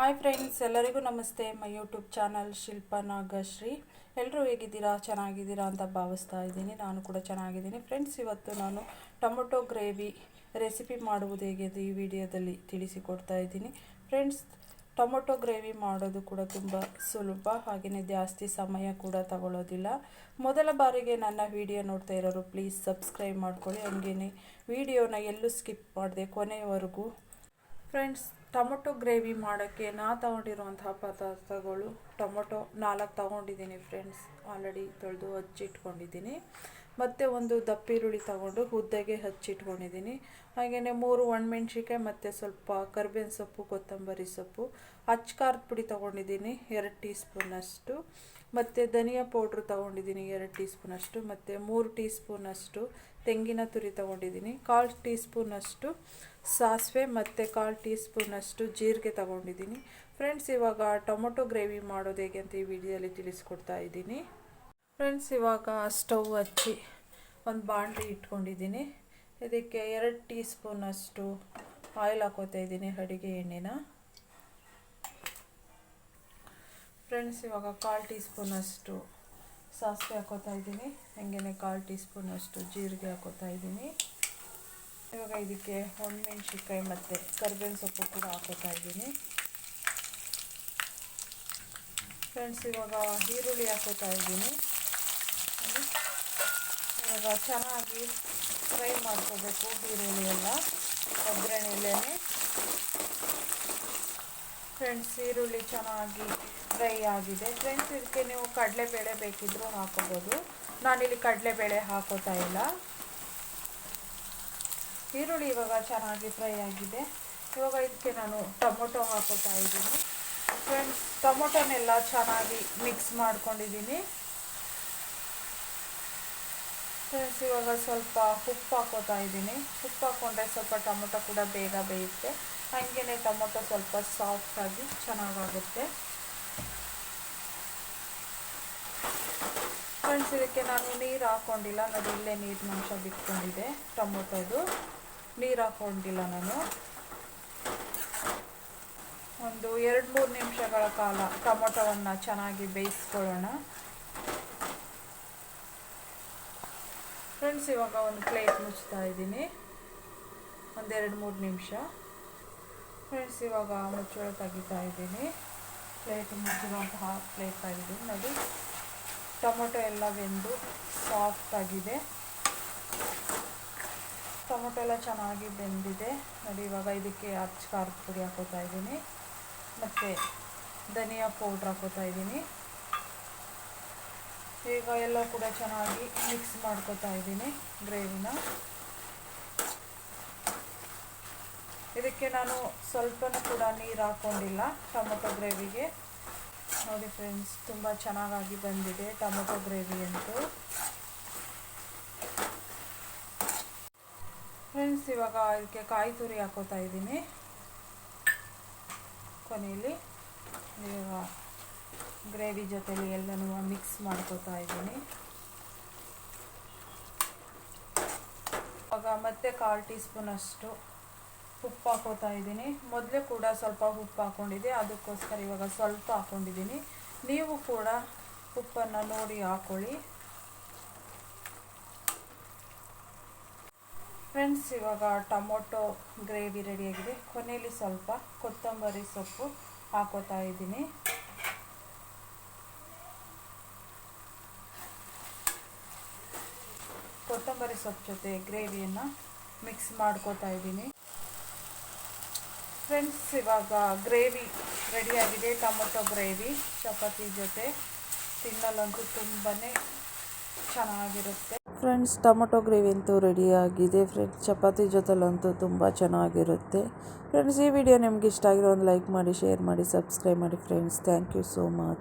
Hi friends ಎಲ್ಲರಿಗೂ ನಮಸ್ತೆ. My YouTube channel Shilpa Nagashree. ಎಲ್ಲರೂ ಹೇಗಿದ್ದೀರಾ? ಚೆನ್ನಾಗಿದ್ದೀರಾ ಅಂತ ಭಾವಿಸ್ತಾ ಇದ್ದೀನಿ. ನಾನು ಕೂಡ ಚೆನ್ನಾಗಿದ್ದೀನಿ. ಫ್ರೆಂಡ್ಸ್ ಇವತ್ತು ನಾನು ಟೊಮೊಟೊ ಗ್ರೇವಿ ರೆಸಿಪಿ ಮಾಡುವುದು ಹೇಗೆ ಅಂತ ಈ ವಿಡಿಯೋದಲ್ಲಿ ತಿಳಿಸಿಕೊಡ್ತಾ ಇದ್ದೀನಿ. ಫ್ರೆಂಡ್ಸ್ ಟೊಮೊಟೊ ಗ್ರೇವಿ ಮಾಡೋದು ಕೂಡ ತುಂಬ ಸುಲಭ. ಹಾಗೆಯೇ ಜಾಸ್ತಿ ಸಮಯ ಕೂಡ ತಗೊಳ್ಳೋದಿಲ್ಲ. ಮೊದಲ ಬಾರಿಗೆ ನನ್ನ ವಿಡಿಯೋ ನೋಡ್ತಾ ಇರೋರು ಪ್ಲೀಸ್ ಸಬ್ಸ್ಕ್ರೈಬ್ ಮಾಡ್ಕೊಳ್ಳಿ. ಹಂಗೇನೆ ವಿಡಿಯೋನ ಎಲ್ಲೂ ಸ್ಕಿಪ್ ಮಾಡಿದೆ ಕೊನೆಯವರೆಗೂ ಫ್ರೆಂಡ್ಸ್ ಟೊಮೊಟೊ ಗ್ರೇವಿ ಮಾಡೋಕ್ಕೆ ನಾ ತಗೊಂಡಿರುವಂತಹ ಪದಾರ್ಥಗಳು ಟೊಮೊಟೊ ನಾಲ್ಕು ತಗೊಂಡಿದ್ದೀನಿ ಫ್ರೆಂಡ್ಸ್. ಆಲ್ರೆಡಿ ತೊಳೆದು ಹಚ್ಚಿಟ್ಕೊಂಡಿದ್ದೀನಿ ಮತ್ತು ಒಂದು ದಪ್ಪಿರುಳ್ಳಿ ತಗೊಂಡು ಉದ್ದಗೆ ಹಚ್ಚಿಟ್ಕೊಂಡಿದ್ದೀನಿ. ಹಾಗೆಯೇ ಮೂರು ಒಣಮೆಣ್ಸಿಕಾಯಿ ಮತ್ತು ಸ್ವಲ್ಪ ಕರ್ಬೇವಿನ ಸೊಪ್ಪು, ಕೊತ್ತಂಬರಿ ಸೊಪ್ಪು, ಅಚ್ಚ ಖಾರದ ಪುಡಿ ತೊಗೊಂಡಿದ್ದೀನಿ, ಎರಡು ಟೀ ಸ್ಪೂನಷ್ಟು ಮತ್ತು ಧನಿಯಾ ಪೌಡ್ರ್ ತೊಗೊಂಡಿದ್ದೀನಿ, ಎರಡು ಟೀ ಸ್ಪೂನಷ್ಟು ಮತ್ತು ಮೂರು ಟೀ ಸ್ಪೂನಷ್ಟು ತೆಂಗಿನ ತುರಿ ತೊಗೊಂಡಿದ್ದೀನಿ, ಕಾಲು ಟೀ ಸ್ಪೂನಷ್ಟು ಸಾಸಿವೆ ಮತ್ತು ಕಾಲು ಟೀ ಸ್ಪೂನಷ್ಟು ಜೀರಿಗೆ ತೊಗೊಂಡಿದ್ದೀನಿ. ಫ್ರೆಂಡ್ಸ್, ಇವಾಗ ಟೊಮೊಟೊ ಗ್ರೇವಿ ಮಾಡೋದು ಹೇಗೆ ಅಂತ ಈ ವಿಡಿಯೋದಲ್ಲಿ ತಿಳಿಸ್ಕೊಡ್ತಾ ಇದ್ದೀನಿ. ಫ್ರೆಂಡ್ಸ್ ಇವಾಗ ಸ್ಟವ್ ಹಚ್ಚಿ ಒಂದು ಬಾಣಲಿ ಇಟ್ಕೊಂಡಿದ್ದೀನಿ. ಇದಕ್ಕೆ ಎರಡು ಟೀ ಸ್ಪೂನಷ್ಟು ಆಯಿಲ್ ಹಾಕೋತಾ ಇದ್ದೀನಿ ಅಡುಗೆ ಎಣ್ಣೆನ. ಫ್ರೆಂಡ್ಸ್ ಇವಾಗ ಕಾಲು ಟೀ ಸ್ಪೂನಷ್ಟು ಸಾಸಿವೆ ಹಾಕೋತಾ ಇದ್ದೀನಿ. ಹಾಗೆಯೇ ಕಾಲು ಟೀ ಸ್ಪೂನಷ್ಟು ಜೀರಿಗೆ ಹಾಕೋತಾ ಇದ್ದೀನಿ. ಇವಾಗ ಇದಕ್ಕೆ ಒಣಮೆಣ್ಸಿನ್ಕಾಯಿ ಮತ್ತು ಕರ್ಬೇವಿನ ಸೊಪ್ಪು ಕೂಡ ಹಾಕೋತಾ ಇದ್ದೀನಿ. ಫ್ರೆಂಡ್ಸ್ ಇವಾಗ ಈರುಳ್ಳಿ ಹಾಕೋತಾ ಇದ್ದೀನಿ. ಇವಾಗ ಚೆನ್ನಾಗಿ ಫ್ರೈ ಮಾಡ್ಕೋಬೇಕು ಈರುಳ್ಳಿ ಎಲ್ಲ ಒಗ್ಗರಣೆಯಲ್ಲೇ ಫ್ರೆಂಡ್ಸ್ ಈರುಳ್ಳಿ ಚೆನ್ನಾಗಿ ಫ್ರೈ ಆಗಿದೆ. ಫ್ರೆಂಡ್ಸ್ ಇದಕ್ಕೆ ನೀವು ಕಡಲೆಬೇಳೆ ಬೇಕಿದ್ದರೂ ಹಾಕೋಬೋದು ನಾನಿಲ್ಲಿ ಕಡಲೆಬೇಳೆ ಹಾಕೋತಾ ಇಲ್ಲ. ಈರುಳ್ಳಿ ಇವಾಗ ಚೆನ್ನಾಗಿ ಫ್ರೈ ಆಗಿದೆ. ಇವಾಗ ಇದಕ್ಕೆ ನಾನು ಟೊಮೊಟೊ ಹಾಕೋತಾ ಇದ್ದೀನಿ. ಫ್ರೆಂಡ್ಸ್ ಟೊಮೊಟೊನೆಲ್ಲ ಚೆನ್ನಾಗಿ ಮಿಕ್ಸ್ ಮಾಡ್ಕೊಂಡಿದ್ದೀನಿ. ಫ್ರೆಂಡ್ಸ್ ಇವಾಗ ಸ್ವಲ್ಪ ಉಪ್ಪು ಹಾಕೋತಾ ಇದ್ದೀನಿ. ಉಪ್ಪು ಹಾಕೊಂಡ್ರೆ ಸ್ವಲ್ಪ ಟೊಮೊಟೊ ಕೂಡ ಬೇಗ ಬೇಯುತ್ತೆ. ಹಾಗೆಯೇ ಟೊಮೊಟೊ ಸ್ವಲ್ಪ ಸಾಫ್ಟಾಗಿ ಚೆನ್ನಾಗಾಗುತ್ತೆ. ಫ್ರೆಂಡ್ಸ್ ಇದಕ್ಕೆ ನಾನು ನೀರು ಹಾಕ್ಕೊಂಡಿಲ್ಲ ನಾನು ಇಲ್ಲೇ ನೀರಿನ ಅಂಶ ಬಿಟ್ಕೊಂಡಿದೆ ಟೊಮೊಟೊದು. ನೀರು ಹಾಕ್ಕೊಂಡಿಲ್ಲ ನಾನು. ಒಂದು ಎರಡು ಮೂರು ನಿಮಿಷಗಳ ಕಾಲ ಟೊಮೊಟೊವನ್ನು ಚೆನ್ನಾಗಿ ಬೇಯಿಸ್ಕೊಳ್ಳೋಣ. ಫ್ರೆಂಡ್ಸ್ ಇವಾಗ ಒಂದು ಪ್ಲೇಟ್ ಮುಚ್ತಾ ಇದ್ದೀನಿ. ಒಂದೆರಡು ಮೂರು ನಿಮಿಷ. ಫ್ರೆಂಡ್ಸ್ ಇವಾಗ ಮುಚ್ಚಳ ತೆಗಿತಾ ಇದ್ದೀನಿ. ಪ್ಲೇಟ್ ಮುಚ್ಚಿರುವಂತಹ ಪ್ಲೇಟ್ ತೆಗಿದ್ದೀನಿ ನೋಡಿ. ಟೊಮೊಟೊ ಎಲ್ಲ ಬೆಂದು ಸಾಫ್ಟಾಗಿದೆ ಟೊಮೊಟೊ ಎಲ್ಲ ಚೆನ್ನಾಗಿ ಬೆಂದಿದೆ. ನೋಡಿ, ಇವಾಗ ಇದಕ್ಕೆ ಅಚ್ಚ ಖಾರದ ಪುಡಿ ಹಾಕೋತಾ ಇದ್ದೀನಿ. ಮತ್ತು ಧನಿಯಾ ಪೌಡ್ರ್ ಹಾಕೋತಾ ಇದ್ದೀನಿ. ಈಗ ಎಲ್ಲ ಕೂಡ ಚೆನ್ನಾಗಿ ಮಿಕ್ಸ್ ಮಾಡ್ಕೋತಾ ಇದ್ದೀನಿ ಗ್ರೇವಿನ ಇದಕ್ಕೆ ನಾನು ಸ್ವಲ್ಪನೂ ಕೂಡ ನೀರು ಹಾಕ್ಕೊಂಡಿಲ್ಲ ಟೊಮೊಟೊ ಗ್ರೇವಿಗೆ ನೋಡಿ ಫ್ರೆಂಡ್ಸ್ ತುಂಬ ಚೆನ್ನಾಗಿ ಬಂದಿದೆ ಟೊಮೊಟೊ ಗ್ರೇವಿ ಅಂತೂ. ಫ್ರೆಂಡ್ಸ್ ಇವಾಗ ಇದಕ್ಕೆ ಕಾಯಿ ತುರಿ ಹಾಕೋತಾ ಇದ್ದೀನಿ. ಕೊನೆಯಲ್ಲಿ ಇವಾಗ ಗ್ರೇವಿ ಜೊತೆಲಿ ಎಲ್ಲನೂ ಮಿಕ್ಸ್ ಮಾಡ್ಕೋತಾ ಇದ್ದೀನಿ. ಆಗ ಮತ್ತೆ ಕಾಲು ಟೀ ಸ್ಪೂನಷ್ಟು ಉಪ್ಪು ಹಾಕೋತಾ ಇದ್ದೀನಿ. ಮೊದಲೇ ಕೂಡ ಸ್ವಲ್ಪ ಉಪ್ಪು ಹಾಕ್ಕೊಂಡಿದ್ದೆ ಅದಕ್ಕೋಸ್ಕರ ಇವಾಗ ಸ್ವಲ್ಪ ಹಾಕ್ಕೊಂಡಿದ್ದೀನಿ ನೀವು ಕೂಡ ಉಪ್ಪನ್ನು ನೋಡಿ ಹಾಕ್ಕೊಳ್ಳಿ ಫ್ರೆಂಡ್ಸ್, ಇವಾಗ ಟೊಮೊಟೊ ಗ್ರೇವಿ ರೆಡಿಯಾಗಿದೆ ಕೊನೆಯಲ್ಲಿ ಸ್ವಲ್ಪ ಕೊತ್ತಂಬರಿ ಸೊಪ್ಪು ಹಾಕೋತಾ ಇದ್ದೀನಿ. ಕೊತ್ತಂಬರಿ ಸೊಪ್ಪು ಜೊತೆ ಗ್ರೇವಿಯನ್ನು ಮಿಕ್ಸ್ ಮಾಡ್ಕೋತಾ ಇದ್ದೀನಿ. ಫ್ರೆಂಡ್ಸ್, ಇವಾಗ ಗ್ರೇವಿ ರೆಡಿಯಾಗಿದೆ. ಟೊಮೊಟೊ ಗ್ರೇವಿ, ಚಪಾತಿ ಜೊತೆ. ತಿನ್ನಲಂತೂ ತುಂಬಾ ಚೆನ್ನಾಗಿರುತ್ತೆ. ಫ್ರೆಂಡ್ಸ್, ಟೊಮೊಟೊ ಗ್ರೇವಿ ಅಂತೂ ರೆಡಿಯಾಗಿದೆ. ಫ್ರೆಂಡ್ಸ್, ಚಪಾತಿ ಜೊತೆಲಂತೂ ತುಂಬ ಚೆನ್ನಾಗಿರುತ್ತೆ. ಫ್ರೆಂಡ್ಸ್, ಈ ವಿಡಿಯೋ ನಿಮ್ಗೆ ಇಷ್ಟ ಆಗಿರೋ ಒಂದು ಲೈಕ್ ಮಾಡಿ, ಶೇರ್ ಮಾಡಿ, ಸಬ್ಸ್ಕ್ರೈಬ್ ಮಾಡಿ. Friends, thank you so much.